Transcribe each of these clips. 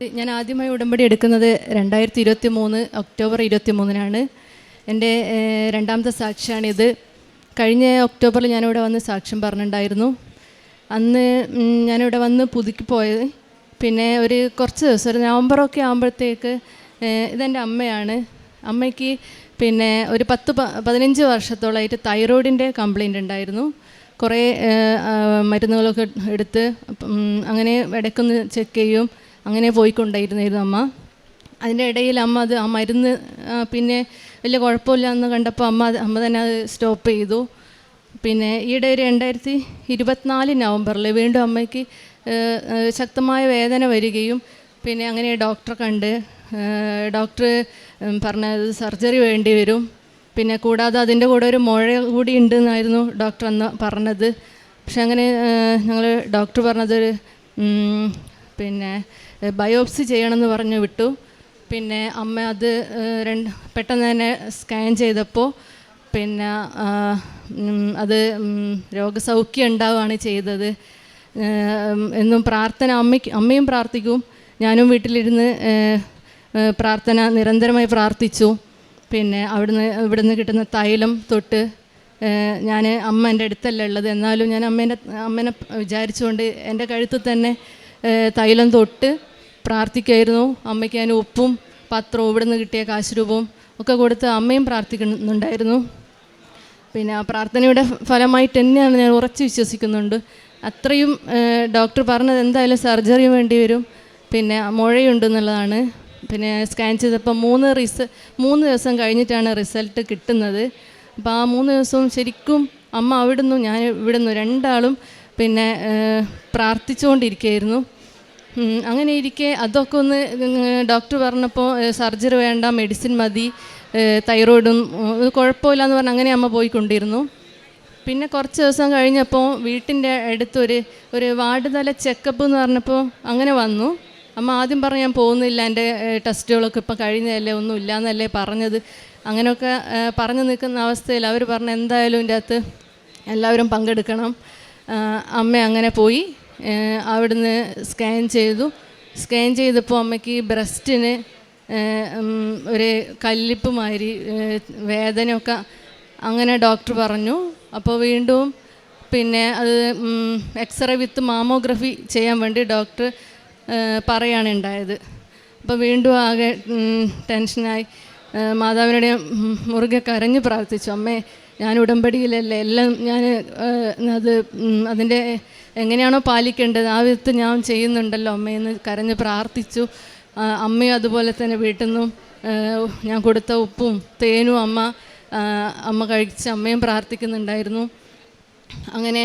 ഞാൻ ആദ്യമായി ഉടമ്പടി എടുക്കുന്നത് രണ്ടായിരത്തി ഇരുപത്തി മൂന്ന് ഒക്ടോബർ ഇരുപത്തി മൂന്നിനാണ് എന്റെ രണ്ടാമത്തെ സാക്ഷിയാണിത്. കഴിഞ്ഞ ഒക്ടോബറിൽ ഞാനിവിടെ വന്ന് സാക്ഷ്യം പറഞ്ഞിട്ടുണ്ടായിരുന്നു. അന്ന് ഞാനിവിടെ വന്ന് പുതുക്കി പോയത്. പിന്നെ ഒരു കുറച്ച് ദിവസം ഒരു നവംബറൊക്കെ ആകുമ്പോഴത്തേക്ക് ഇതെന്റെ അമ്മയാണ്. അമ്മയ്ക്ക് പിന്നെ ഒരു പത്ത് പതിനഞ്ച് വർഷത്തോളമായിട്ട് തൈറോയിഡിന്റെ കംപ്ലൈന്റ് ഉണ്ടായിരുന്നു. കുറേ മരുന്നുകളൊക്കെ എടുത്ത് അങ്ങനെ ഇടയ്ക്കൊന്ന് ചെക്ക് ചെയ്യും. അങ്ങനെ പോയിക്കൊണ്ടായിരുന്നായിരുന്നു അമ്മ. അതിന്റെ ഇടയിൽ അമ്മ അത് ആ മരുന്ന് പിന്നെ വലിയ കുഴപ്പമില്ല എന്ന് കണ്ടപ്പോൾ അമ്മ അമ്മ തന്നെ അത് സ്റ്റോപ്പ് ചെയ്തു. പിന്നെ ഈയിടെ ഒരു രണ്ടായിരത്തി ഇരുപത്തിനാല് നവംബറിൽ വീണ്ടും അമ്മയ്ക്ക് ശക്തമായ വേദന വരികയും പിന്നെ അങ്ങനെ ഡോക്ടറെ കണ്ട് ഡോക്ടർ പറഞ്ഞത് സർജറി വേണ്ടി വരും. പിന്നെ കൂടാതെ അതിന്റെ കൂടെ ഒരു മുഴ കൂടി ഉണ്ടെന്നായിരുന്നു ഡോക്ടർ അന്ന് പറഞ്ഞത്. പക്ഷെ അങ്ങനെ ഞങ്ങൾ ഡോക്ടർ പറഞ്ഞത് പിന്നെ ബയോപ്സി ചെയ്യണമെന്ന് പറഞ്ഞ് വിട്ടു. പിന്നെ അമ്മ അത് രണ്ട് പെട്ടെന്ന് തന്നെ സ്കാൻ ചെയ്തപ്പോൾ പിന്നെ അത് രോഗസൗഖ്യം ഉണ്ടാവുകയാണ് ചെയ്തത്. എന്നും പ്രാർത്ഥന അമ്മയ്ക്ക് അമ്മയും പ്രാർത്ഥിക്കും. ഞാനും വീട്ടിലിരുന്ന് പ്രാർത്ഥന നിരന്തരമായി പ്രാർത്ഥിച്ചു. പിന്നെ അവിടുന്ന് ഇവിടുന്ന് കിട്ടുന്ന തൈലം തൊട്ട് ഞാൻ അമ്മ എന്റെ അടുത്തല്ല ഉള്ളത്. എന്നാലും ഞാൻ അമ്മേന്റെ അമ്മേനെ വിചാരിച്ചുകൊണ്ട് എന്റെ കഴുത്തിൽ തന്നെ തൈലം തൊട്ട് പ്രാർത്ഥിക്കുമായിരുന്നു അമ്മയ്ക്ക് ഞാൻ ഉപ്പും പത്രവും ഇവിടെ നിന്ന് കിട്ടിയ കാശ് രൂപവും ഒക്കെ കൊടുത്ത് അമ്മയും പ്രാർത്ഥിക്കുന്നുണ്ടായിരുന്നു. പിന്നെ ആ പ്രാർത്ഥനയുടെ ഫലമായിട്ട് തന്നെയാണ് ഞാൻ ഉറച്ചു വിശ്വസിക്കുന്നുണ്ട്. അത്രയും ഡോക്ടർ പറഞ്ഞത് എന്തായാലും സർജറി വേണ്ടി വരും. പിന്നെ മുഴയുണ്ടെന്നുള്ളതാണ് പിന്നെ സ്കാൻ ചെയ്തപ്പോൾ മൂന്ന് റിസ മൂന്ന് ദിവസം കഴിഞ്ഞിട്ടാണ് റിസൾട്ട് കിട്ടുന്നത്. അപ്പോൾ ആ മൂന്ന് ദിവസവും ശരിക്കും അമ്മ അവിടുന്ന് ഞാൻ ഇവിടുന്ന്. രണ്ടാളും പിന്നെ പ്രാർത്ഥിച്ചുകൊണ്ടിരിക്കുകയായിരുന്നു അങ്ങനെ ഇരിക്കെ അതൊക്കെ ഒന്ന് ഡോക്ടർ പറഞ്ഞപ്പോൾ സർജറി വേണ്ട മെഡിസിൻ മതി തൈറോയിഡും കുഴപ്പമില്ല എന്ന് പറഞ്ഞ് അങ്ങനെ അമ്മ പോയിക്കൊണ്ടിരുന്നു. പിന്നെ കുറച്ച് ദിവസം കഴിഞ്ഞപ്പോൾ വീട്ടിന്റെ അടുത്തൊരു ഒരു വാർഡ് തല ചെക്കപ്പ് എന്ന് പറഞ്ഞപ്പോൾ അങ്ങനെ വന്നു. അമ്മ ആദ്യം പറഞ്ഞു ഞാൻ പോകുന്നില്ല എന്റെ ടെസ്റ്റുകളൊക്കെ ഇപ്പം കഴിഞ്ഞതല്ലേ ഒന്നും ഇല്ലയെന്നല്ലേ പറഞ്ഞത്. അങ്ങനെയൊക്കെ പറഞ്ഞു നിൽക്കുന്ന അവസ്ഥയിൽ അവർ പറഞ്ഞു എന്തായാലും ഇതിന്റെ അകത്ത് എല്ലാവരും പങ്കെടുക്കണം. അമ്മ അങ്ങനെ പോയി. അവിടുന്ന് സ്കാൻ ചെയ്തു. സ്കാൻ ചെയ്തപ്പോൾ അമ്മയ്ക്ക് ബ്രസ്റ്റിന് ഒരു കല്ലിപ്പ് മാതിരി വേദനയൊക്കെ അങ്ങനെ ഡോക്ടർ പറഞ്ഞു. അപ്പോൾ വീണ്ടും പിന്നെ അത് എക്സ്റേ വിത്ത് മാമോഗ്രഫി ചെയ്യാൻ വേണ്ടി ഡോക്ടർ പറയാണ് ഉണ്ടായത്. അപ്പോൾ വീണ്ടും ആകെ ടെൻഷനായി. മാതാവിനുടെ മുറുകെ കരഞ്ഞ് പ്രാർത്ഥിച്ചു. അമ്മേ ഞാൻ ഉടമ്പടിയിലല്ലേ എല്ലാം ഞാൻ അത് അതിന്റെ എങ്ങനെയാണോ പാലിക്കേണ്ടത് ആ വിധത്തിൽ ഞാൻ ചെയ്യുന്നുണ്ടല്ലോ അമ്മയെന്ന് കരഞ്ഞ് പ്രാർത്ഥിച്ചു. അമ്മയും അതുപോലെ തന്നെ വീട്ടിൽ നിന്നും ഞാൻ കൊടുത്ത ഉപ്പും തേനും അമ്മ അമ്മ കഴിച്ച് അമ്മയും പ്രാർത്ഥിക്കുന്നുണ്ടായിരുന്നു. അങ്ങനെ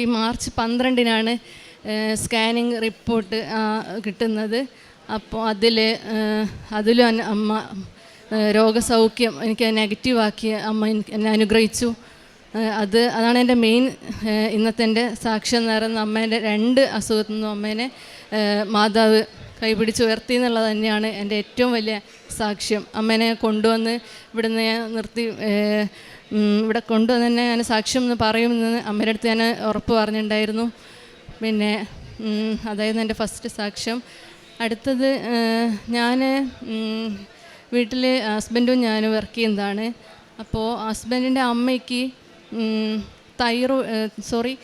ഈ മാർച്ച് പന്ത്രണ്ടിനാണ് സ്കാനിങ് റിപ്പോർട്ട് കിട്ടുന്നത്. അപ്പോൾ അതിൽ അതിലും അമ്മ രോഗസൗഖ്യം എനിക്ക് നെഗറ്റീവാക്കി അമ്മ എന്നെ അനുഗ്രഹിച്ചു. അത് അതാണ് എന്റെ മെയിൻ ഇന്നത്തെ എന്റെ സാക്ഷ്യം പറയുന്ന അമ്മേന്റെ രണ്ട് അസുഖത്തു നിന്നും അമ്മേനെ മാതാവ് കൈപിടിച്ച് ഉയർത്തി എന്നുള്ളത് തന്നെയാണ് എന്റെ ഏറ്റവും വലിയ സാക്ഷ്യം. അമ്മേനെ കൊണ്ടുവന്ന് ഇവിടുന്ന് ഞാൻ നിർത്തി ഇവിടെ കൊണ്ടുവന്ന് തന്നെ ഞാൻ സാക്ഷ്യം എന്ന് പറയുമെന്ന് അമ്മയുടെ അടുത്ത് ഞാൻ ഉറപ്പ് പറഞ്ഞിട്ടുണ്ടായിരുന്നു. പിന്നെ അതായിരുന്നു എന്റെ ഫസ്റ്റ് സാക്ഷ്യം. അടുത്തത് ഞാൻ വീട്ടിൽ ഹസ്ബൻഡും ഞാനും വർക്ക് ചെയ്യുന്നതാണ്. അപ്പോൾ ഹസ്ബൻഡിന്റെ അമ്മയ്ക്ക് തൈറോ സോറി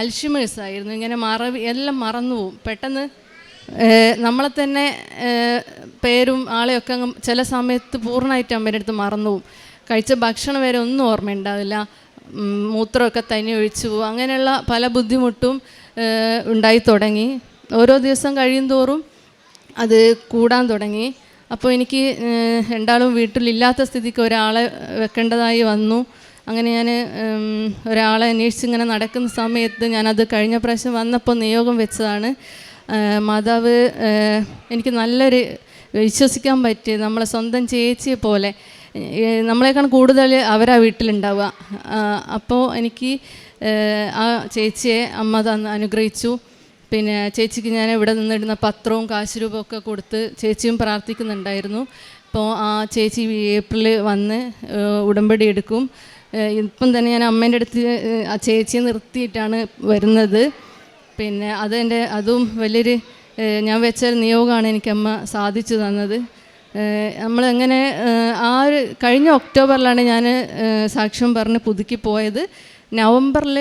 അൽഷിമേഴ്സ് ആയിരുന്നു. ഇങ്ങനെ മറവി എല്ലാം മറന്നു പോവും. പെട്ടെന്ന് നമ്മളെ തന്നെ പേരും ആളെയൊക്കെ അങ്ങ് ചില സമയത്ത് പൂർണമായിട്ട് അമ്മേന്റെ അടുത്ത് മറന്നു പോവും. കഴിച്ച ഭക്ഷണം വരെ ഒന്നും ഓർമ്മയുണ്ടാവില്ല മൂത്രമൊക്കെ തനി ഒഴിച്ചു പോകും അങ്ങനെയുള്ള പല ബുദ്ധിമുട്ടും ഉണ്ടായി തുടങ്ങി. ഓരോ ദിവസം കഴിയും തോറും അത് കൂടാൻ തുടങ്ങി. അപ്പോൾ എനിക്ക് രണ്ടാളും വീട്ടിലില്ലാത്ത സ്ഥിതിക്ക് ഒരാളെ വെക്കേണ്ടതായി വന്നു. അങ്ങനെ ഞാൻ ഒരാളെ അന്വേഷിച്ച് ഇങ്ങനെ നടക്കുന്ന സമയത്ത് ഞാനത് കഴിഞ്ഞ പ്രാവശ്യം വന്നപ്പോൾ നിയോഗം വെച്ചതാണ്. മാതാവ് എനിക്ക് നല്ലൊരു വിശ്വസിക്കാൻ പറ്റിയത് നമ്മളെ സ്വന്തം ചേച്ചിയെ പോലെ. നമ്മളെക്കാൾ കൂടുതൽ അവരാ വീട്ടിലുണ്ടാവുക. അപ്പോൾ എനിക്ക് ആ ചേച്ചിയെ അമ്മ തന്ന് അനുഗ്രഹിച്ചു. പിന്നെ ചേച്ചിക്ക് ഞാൻ ഇവിടെ നിന്നിടുന്ന പത്രവും കാശ് രൂപവും ഒക്കെ കൊടുത്ത് ചേച്ചിയും പ്രാർത്ഥിക്കുന്നുണ്ടായിരുന്നു. അപ്പോൾ ആ ചേച്ചി ഏപ്രിൽ വന്ന് ഉടമ്പടി എടുക്കും. ഇപ്പം തന്നെ ഞാൻ അമ്മേന്റെ അടുത്ത് ആ ചേച്ചിയെ നിർത്തിയിട്ടാണ് വരുന്നത്. പിന്നെ അതെന്റെ അതും വലിയൊരു ഞാൻ വെച്ച നിയോഗമാണ് എനിക്ക് അമ്മ സാധിച്ചു തന്നത്. നമ്മളെങ്ങനെ ആ ഒരു കഴിഞ്ഞ ഒക്ടോബറിലാണ് ഞാൻ സാക്ഷ്യം പറഞ്ഞ് പുതുക്കി പോയത് നവംബറിൽ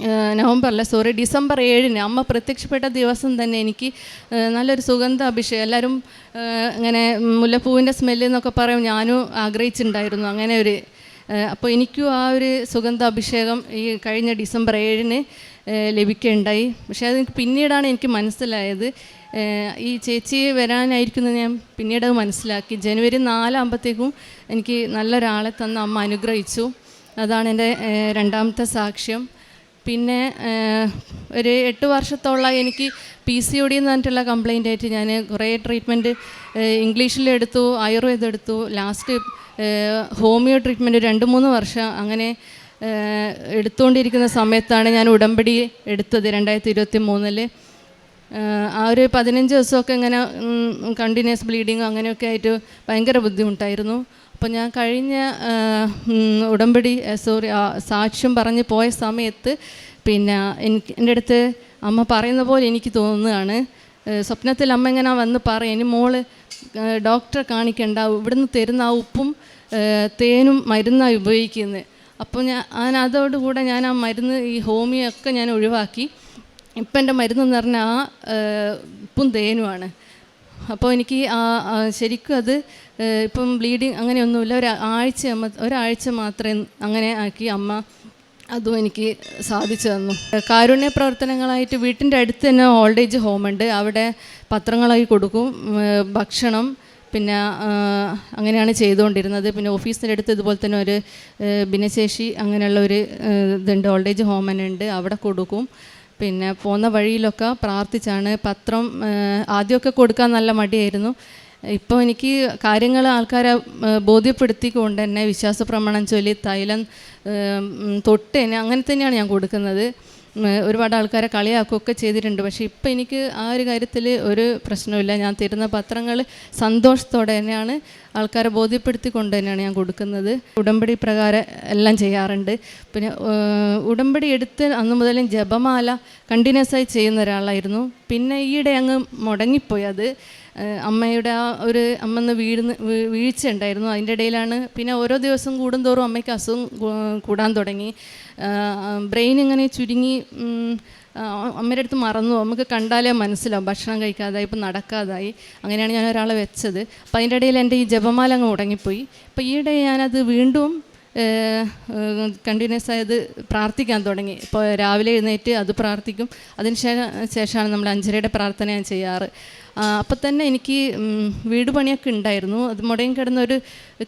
ഏഹ് സോറി ഡിസംബർ ഏഴിന് അമ്മ പ്രത്യക്ഷപ്പെട്ട ദിവസം തന്നെ എനിക്ക് നല്ലൊരു സുഗന്ധ അഭിഷേകം എല്ലാവരും ഇങ്ങനെ മുല്ലപ്പൂവിന്റെ സ്മെല്ല് എന്നൊക്കെ പറയും ഞാനും ആഗ്രഹിച്ചിട്ടുണ്ടായിരുന്നു. അങ്ങനെ ഒരു അപ്പോൾ എനിക്കും ആ ഒരു സുഗന്ധ അഭിഷേകം ഈ കഴിഞ്ഞ ഡിസംബർ ഏഴിന് ലഭിക്കുകയുണ്ടായി. പക്ഷേ അത് പിന്നീടാണ് എനിക്ക് മനസ്സിലായത്. ഈ ചേച്ചി വരാനായിരിക്കുന്നത് ഞാൻ പിന്നീട് മനസ്സിലാക്കി. ജനുവരി നാലാകുമ്പോഴത്തേക്കും എനിക്ക് നല്ലൊരാളെ തന്ന അമ്മ അനുഗ്രഹിച്ചു. അതാണ് എന്റെ രണ്ടാമത്തെ സാക്ഷ്യം. പിന്നെ ഒരു എട്ട് വർഷത്തോളം എനിക്ക് പി സി ഒ ഡി എന്ന് പറഞ്ഞിട്ടുള്ള കംപ്ലൈന്റ് ആയിട്ട് ഞാൻ കുറേ ട്രീറ്റ്മെന്റ് ഇംഗ്ലീഷിലെടുത്തു ആയുർവേദം എടുത്തു ലാസ്റ്റ് ഹോമിയോ ട്രീറ്റ്മെന്റ് രണ്ട് മൂന്ന് വർഷം അങ്ങനെ എടുത്തുകൊണ്ടിരിക്കുന്ന സമയത്താണ് ഞാൻ ഉടമ്പടി എടുത്തത് രണ്ടായിരത്തി ഇരുപത്തി മൂന്നിൽ ആ ഒരു പതിനഞ്ച് ദിവസമൊക്കെ ഇങ്ങനെ കണ്ടിന്യൂസ് ബ്ലീഡിങ്ങും അങ്ങനെയൊക്കെ ആയിട്ട് ഭയങ്കര ബുദ്ധിമുട്ടായിരുന്നു. അപ്പോൾ ഞാൻ കഴിഞ്ഞ ഉടമ്പടി സോറി സാക്ഷ്യം പറഞ്ഞ് പോയ സമയത്ത് പിന്നെ എനിക്ക് എന്റെ അടുത്ത് അമ്മ പറയുന്ന പോലെ എനിക്ക് തോന്നുകയാണ്. സ്വപ്നത്തിൽ അമ്മ ഇങ്ങനെ വന്ന് പറയും ഇനി മോൾ ഡോക്ടറെ കാണിക്കണ്ട ഇവിടുന്ന് തരുന്ന ആ ഉപ്പും തേനും മരുന്നായി ഉപയോഗിക്കുന്നത്. അപ്പോൾ ഞാൻ അതോടുകൂടെ ഞാൻ ആ മരുന്ന് ഈ ഹോമിയൊക്കെ ഞാൻ ഒഴിവാക്കി. ഇപ്പം എന്റെ മരുന്നെന്ന് പറഞ്ഞാൽ ആ ഉപ്പും തേനുമാണ് അപ്പോൾ എനിക്ക് ആ ശരിക്കും അത് ഇപ്പം ബ്ലീഡിങ് അങ്ങനെയൊന്നുമില്ല. ഒരു ആഴ്ച ഒരാഴ്ച മാത്രമേ അങ്ങനെ ആക്കി അമ്മ അതും എനിക്ക് സാധിച്ചു തന്നു. കാരുണ്യ പ്രവർത്തനങ്ങളായിട്ട് വീട്ടിന്റെ അടുത്ത് തന്നെ ഓൾഡ് ഏജ് ഹോമുണ്ട്. അവിടെ പത്രങ്ങളായി കൊടുക്കും ഭക്ഷണം പിന്നെ അങ്ങനെയാണ് ചെയ്തുകൊണ്ടിരുന്നത്. പിന്നെ ഓഫീസിന്റെ അടുത്ത് ഇതുപോലെ തന്നെ ഒരു ഭിന്നശേഷി അങ്ങനെയുള്ള ഒരു ഇതുണ്ട്. ഓൾഡ് ഏജ് ഹോം തന്നെ ഉണ്ട്. അവിടെ കൊടുക്കും. പിന്നെ പോകുന്ന വഴിയിലൊക്കെ പ്രാർത്ഥിച്ചാണ് പത്രം ആദ്യമൊക്കെ കൊടുക്കാൻ നല്ല മടിയായിരുന്നു. ഇപ്പോൾ എനിക്ക് കാര്യങ്ങൾ ആൾക്കാരെ ബോധ്യപ്പെടുത്തിക്കൊണ്ട് തന്നെ വിശ്വാസ പ്രമാണം ചൊല്ലി തൈലം തൊട്ട് തന്നെ അങ്ങനെ തന്നെയാണ് ഞാൻ കൊടുക്കുന്നത്. ഒരുപാട് ആൾക്കാരെ കളിയാക്കുകയൊക്കെ ചെയ്തിട്ടുണ്ട്. പക്ഷേ ഇപ്പം എനിക്ക് ആ ഒരു കാര്യത്തിൽ ഒരു പ്രശ്നമില്ല ഞാൻ തരുന്ന പത്രങ്ങൾ സന്തോഷത്തോടെ തന്നെയാണ് ആൾക്കാരെ ബോധ്യപ്പെടുത്തിക്കൊണ്ട് തന്നെയാണ് ഞാൻ കൊടുക്കുന്നത്. ഉടമ്പടി പ്രകാരം എല്ലാം ചെയ്യാറുണ്ട്. പിന്നെ ഉടമ്പടി എടുത്ത് അന്ന് മുതലും ജപമാല കണ്ടിന്യൂസ് ആയി ചെയ്യുന്ന ഒരാളായിരുന്നു. പിന്നെ ഈയിടെ അങ്ങ് മുടങ്ങിപ്പോയി. അത് അമ്മയുടെ ആ ഒരു അമ്മന്ന് വീഴുന്ന വീഴ്ച ഉണ്ടായിരുന്നു അതിന്റെ ഇടയിലാണ് പിന്നെ ഓരോ ദിവസം കൂടുന്തോറും അമ്മയ്ക്ക് അസുഖം കൂടാൻ തുടങ്ങി. ബ്രെയിൻ ഇങ്ങനെ ചുരുങ്ങി അമ്മയുടെ അടുത്ത് മറന്നു നമുക്ക് കണ്ടാലേ മനസ്സിലാവും. ഭക്ഷണം കഴിക്കാതായി ഇപ്പം നടക്കാതായി. അങ്ങനെയാണ് ഞാൻ ഒരാളെ വെച്ചത്. അപ്പം അതിന്റെ ഇടയിൽ എന്റെ ഈ ജപമാല അങ്ങ് മുടങ്ങിപ്പോയി. അപ്പോൾ ഈയിടെ ഞാനത് വീണ്ടും കണ്ടിന്യൂസ് ആയത് പ്രാർത്ഥിക്കാൻ തുടങ്ങി. ഇപ്പോൾ രാവിലെ എഴുന്നേറ്റ് അത് പ്രാർത്ഥിക്കും. അതിനുശേഷം ശേഷമാണ് നമ്മൾ അഞ്ചരയുടെ പ്രാർത്ഥന ഞാൻ ചെയ്യാറ്. അപ്പം തന്നെ എനിക്ക് വീട് പണിയൊക്കെ ഉണ്ടായിരുന്നു. അത് മുടങ്ങി കിടന്ന ഒരു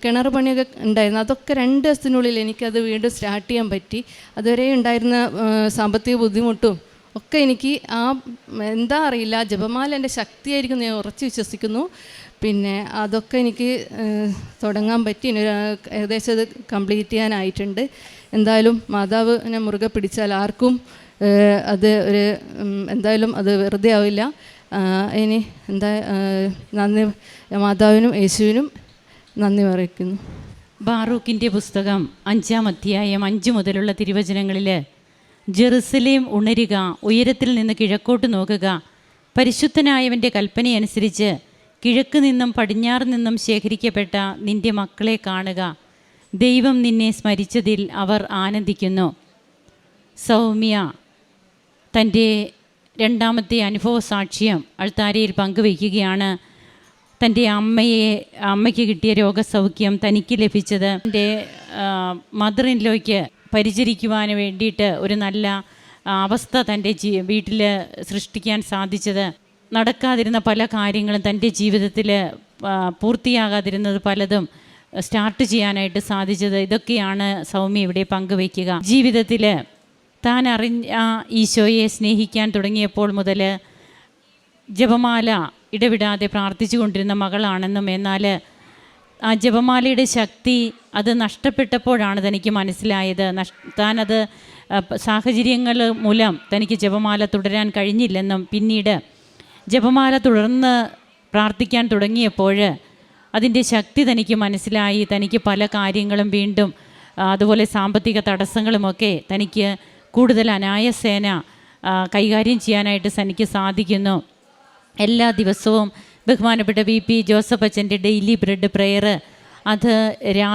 കിണർ പണിയൊക്കെ ഉണ്ടായിരുന്നു. അതൊക്കെ രണ്ട് ദിവസത്തിനുള്ളിൽ എനിക്കത് വീണ്ടും സ്റ്റാർട്ട് ചെയ്യാൻ പറ്റി. അതുവരെ ഉണ്ടായിരുന്ന സാമ്പത്തിക ബുദ്ധിമുട്ടും ഒക്കെ എനിക്ക് ആ എന്താ അറിയില്ല ജപമാല എന്റെ ശക്തിയായിരിക്കും ഞാൻ ഉറച്ചു വിശ്വസിക്കുന്നു. പിന്നെ അതൊക്കെ എനിക്ക് തുടങ്ങാൻ പറ്റി. ഏകദേശം അത് കംപ്ലീറ്റ് ചെയ്യാനായിട്ടുണ്ട്. എന്തായാലും മാതാവിനെ മുറുകെ പിടിച്ചാൽ ആർക്കും അത് ഒരു എന്തായാലും അത് വെറുതെ ആവില്ല. ഇനി എന്താ നന്ദി മാതാവിനും യേശുവിനും നന്ദി പറയുന്നു. ബാറൂഖിന്റെ പുസ്തകം അഞ്ചാം അധ്യായം അഞ്ച് മുതലുള്ള തിരുവചനങ്ങളിൽ ജെറുസലേം ഉണരുക ഉയരത്തിൽ നിന്ന് കിഴക്കോട്ട് നോക്കുക. പരിശുദ്ധനായവന്റെ കൽപ്പനയനുസരിച്ച് കിഴക്ക് നിന്നും പടിഞ്ഞാറ് നിന്നും ശേഖരിക്കപ്പെട്ട നിന്റെ മക്കളെ കാണുക. ദൈവം നിന്നെ സ്മരിച്ചതിൽ അവർ ആനന്ദിക്കുന്നു. സൗമ്യ തന്റെ രണ്ടാമത്തെ അനുഭവ സാക്ഷ്യം അൾത്താരയിൽ പങ്കുവയ്ക്കുകയാണ്. തന്റെ അമ്മയെ അമ്മയ്ക്ക് കിട്ടിയ രോഗസൗഖ്യം തനിക്ക് ലഭിച്ചത് എന്റെ മദർ പരിചരിക്കുവാൻ വേണ്ടിയിട്ട് ഒരു നല്ല അവസ്ഥ തന്റെ ജീ വീട്ടിൽ സൃഷ്ടിക്കാൻ സാധിച്ചത്. നടക്കാതിരുന്ന പല കാര്യങ്ങളും തന്റെ ജീവിതത്തിൽ പൂർത്തിയാകാതിരുന്നത് പലതും സ്റ്റാർട്ട് ചെയ്യാനായിട്ട് സാധിച്ചത്. ഇതൊക്കെയാണ് സൗമ്യ ഇവിടെ പങ്കുവയ്ക്കുക. ജീവിതത്തിൽ താൻ അറിഞ്ഞ ഈശോയെ സ്നേഹിക്കാൻ തുടങ്ങിയപ്പോൾ മുതൽ ജപമാല ഇടവിടാതെ പ്രാർത്ഥിച്ചു കൊണ്ടിരുന്ന മകളാണെന്നും എന്നാൽ ആ ജപമാലയുടെ ശക്തി അത് നഷ്ടപ്പെട്ടപ്പോഴാണ് തനിക്ക് മനസ്സിലായത്. നഷ് താനത് സാഹചര്യങ്ങൾ മൂലം തനിക്ക് ജപമാല തുടരാൻ കഴിഞ്ഞില്ലെന്നും പിന്നീട് ജപമാല തുടർന്ന് പ്രാർത്ഥിക്കാൻ തുടങ്ങിയപ്പോൾ അതിന്റെ ശക്തി തനിക്ക് മനസ്സിലായി. തനിക്ക് പല കാര്യങ്ങളും വീണ്ടും അതുപോലെ സാമ്പത്തിക തടസ്സങ്ങളുമൊക്കെ തനിക്ക് കൂടുതൽ അനായസേന കൈകാര്യം ചെയ്യാനായിട്ട് തനിക്ക് സാധിക്കുന്നു. എല്ലാ ദിവസവും ബഹുമാനപ്പെട്ട വി പി ജോസഫ് അച്ഛന്റെ ഡെയിലി ബ്രെഡ് പ്രെയർ. അത് രാ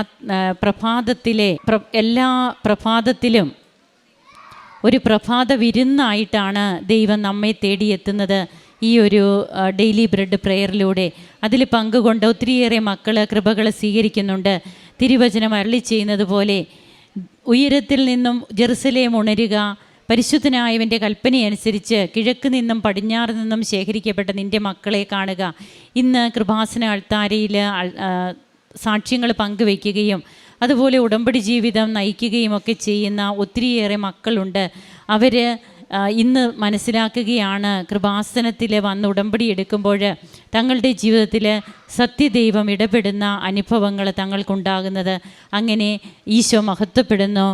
പ്രഭാതത്തിലെ പ്ര എല്ലാ പ്രഭാതത്തിലും ഒരു പ്രഭാത വിരുന്നായിട്ടാണ് ദൈവം നമ്മെ തേടിയെത്തുന്നത് ഈ ഒരു ഡെയിലി ബ്രെഡ് പ്രെയറിലൂടെ. അതിൽ പങ്കുകൊണ്ട് ഒത്തിരിയേറെ മക്കൾ കൃപകൾ സ്വീകരിക്കുന്നുണ്ട്. തിരുവചനം അരളി ചെയ്യുന്നത് പോലെ ഉയരത്തിൽ നിന്നും ജെറുസലേം ഉണരുക പരിശുദ്ധനായവന്റെ കൽപ്പനയനുസരിച്ച് കിഴക്ക് നിന്നും പടിഞ്ഞാറ് നിന്നും ശേഖരിക്കപ്പെട്ട നിന്റെ മക്കളെ കാണുക. ഇന്ന് കൃപാസന അൾത്താരയിൽ സാക്ഷ്യങ്ങൾ പങ്കുവയ്ക്കുകയും അതുപോലെ ഉടമ്പടി ജീവിതം നയിക്കുകയും ഒക്കെ ചെയ്യുന്ന ഒത്തിരിയേറെ മക്കളുണ്ട്. അവർ ഇന്ന് മനസ്സിലാക്കുകയാണ് കൃപാസനത്തിൽ വന്ന് ഉടമ്പടി എടുക്കുമ്പോൾ തങ്ങളുടെ ജീവിതത്തിൽ സത്യദൈവം ഇടപെടുന്ന അനുഭവങ്ങൾ തങ്ങൾക്കുണ്ടാകുന്നത്. അങ്ങനെ ഈശോ മഹത്വപ്പെടുന്നു.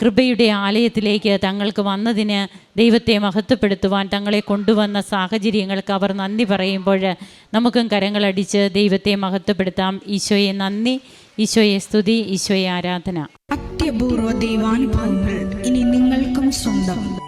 കൃപയുടെ ആലയത്തിലേക്ക് തങ്ങൾക്ക് വന്നതിന് ദൈവത്തെ മഹത്വപ്പെടുത്തുവാൻ തങ്ങളെ കൊണ്ടുവന്ന സാഹചര്യങ്ങൾക്ക് അവർ നന്ദി പറയുമ്പോൾ നമുക്കും കരങ്ങളടിച്ച് ദൈവത്തെ മഹത്വപ്പെടുത്താം. ഈശോയെ നന്ദി. ഈശോയെ സ്തുതി. ഈശോയെ ആരാധന. അത്യപൂർവ ദൈവാനുഭവങ്ങൾ ഇനി നിങ്ങൾക്കും സ്വന്തം.